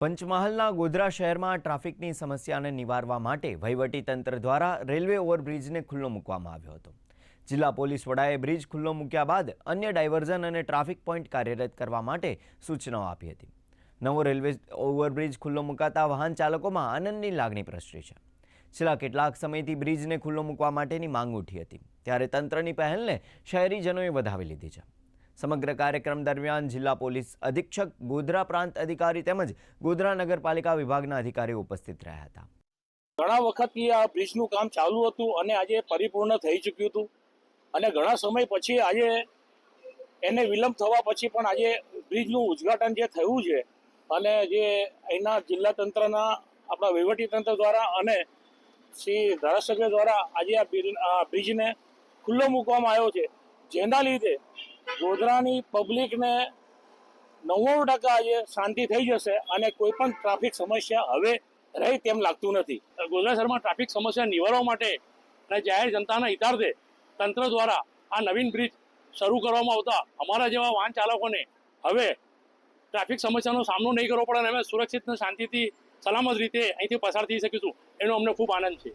પંચમહાલના ગોધરા શહેરમાં ટ્રાફિકની સમસ્યાને નિવારવા માટે વહીવટીતંત્ર દ્વારા રેલવે ઓવરબ્રિજને ખુલ્લો મૂકવામાં આવ્યો હતો. જિલ્લા પોલીસ વડાએ બ્રિજ ખુલ્લો મૂક્યા બાદ અન્ય ડાયવર્ઝન અને ટ્રાફિક પોઈન્ટ કાર્યરત કરવા માટે સૂચનાઓ આપી હતી. નવો રેલવે ઓવરબ્રિજ ખુલ્લો મુકાતા વાહન ચાલકોમાં આનંદની લાગણી પ્રસરી છે. છેલ્લા કેટલાક સમયથી બ્રિજને ખુલ્લો મૂકવા માટેની માંગ ઉઠી હતી. ત્યારે તંત્રની પહેલને શહેરીજનોએ વધાવી લીધી છે. સમગ્ર કાર્યક્રમ દરમિયાન જિલ્લા પોલીસ અધિક્ષક, ગોધરા પ્રાંત અધિકારી તેમજ ગોધરા નગરપાલિકા વિભાગના અધિકારીઓ ઉપસ્થિત રહ્યા હતા. ઘણા વખતથી આ બ્રિજનું કામ ચાલુ હતું અને આજે પરિપૂર્ણ થઈ ચૂક્યું હતું. અને ઘણા સમય પછી આજે એને વિલંબ થવા પછી પણ આજે બ્રિજનું ઉદ્ઘાટન જે થયું છે અને જે અહીંના જિલ્લા તંત્રના, આપણા વહીવટી તંત્ર દ્વારા અને શ્રી ધારાસભ્ય દ્વારા આજે આ બ્રિજને ખુલ્લો મૂકવામાં આવ્યો છે. જેના લીધે ગોધરાની પબ્લિકને નવ્વાણું ટકા આજે શાંતિ થઈ જશે અને કોઈ પણ ટ્રાફિક સમસ્યા હવે રહે તેમ લાગતું નથી. ગોધરા શહેરમાં ટ્રાફિક સમસ્યા નિવારવા માટે અને જાહેર જનતાના હિતાર્થે તંત્ર દ્વારા આ નવીન બ્રિજ શરૂ કરવામાં આવતા અમારા જેવા વાહન ચાલકોને હવે ટ્રાફિક સમસ્યાનો સામનો નહીં કરવો પડે અને અમે સુરક્ષિત અને શાંતિથી સલામત રીતે અહીંથી પસાર થઈ શકીશું. એનો અમને ખૂબ આનંદ છે.